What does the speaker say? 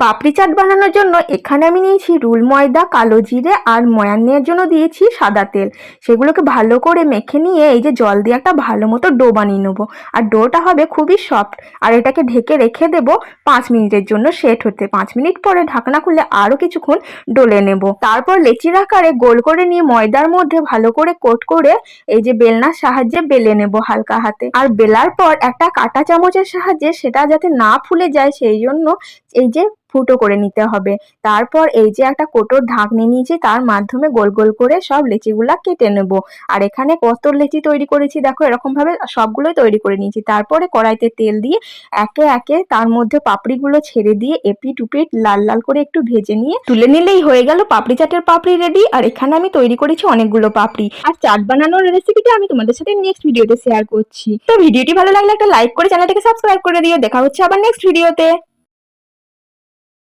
পাপড়ি চাট বানানোর জন্য এখানে আমি নিয়েছি রুল ময়দা, কালো জিরে আর ময়ান নেওয়ার জন্য দিয়েছি সাদা তেল। সেগুলোকে ভালো করে মেখে নিয়ে এই যে জল দিয়ে একটা ভালো মতো ডো বানিয়ে নেব। আর ডোটা হবে খুবই সফট। আর এটাকে ঢেকে রেখে দেবো পাঁচ মিনিটের জন্য সেট হতে। পাঁচ মিনিট পরে ঢাকনা খুলে আরও কিছুক্ষণ ডলে নেব। তারপর লেচির আকারে গোল করে নিয়ে ময়দার মধ্যে ভালো করে কোট করে এই যে বেলনার সাহায্যে বেলে নেব হালকা হাতে। আর বেলার পর একটা কাঁটা চামচের সাহায্যে সেটা যাতে না ফুলে যায় সেই জন্য এই যে ফুটো করে নিতে হবে। তারপর এই যে একটা কোটোর ঢাকনি নিয়েছি, তার মাধ্যমে গোল গোল করে সব লেচিগুলা কেটে নেব। আর এখানে কত লেচি তৈরি করেছি দেখো, এরকম ভাবে সবগুলোই তৈরি করে নিয়েছি। তারপরে কড়াইতে তেল দিয়ে একে একে তার মধ্যে পাপড়িগুলো ছেড়ে দিয়ে এপিট উপিট লাল লাল করে একটু ভেজে নিয়ে তুলে নিলেই হয়ে গেল পাপড়ি চাটের পাপড়ি রেডি। আর এখানে আমি তৈরি করেছি অনেকগুলো পাপড়ি। আর চাট বানানোর রেসিপিটা আমি তোমাদের সাথে নেক্সট ভিডিওতে শেয়ার করছি। তো ভিডিওটি ভালো লাগলে একটা লাইক করে চ্যানেলটাকে সাবস্ক্রাইব করে দিও। দেখা হচ্ছে আবার নেক্সট ভিডিওতে।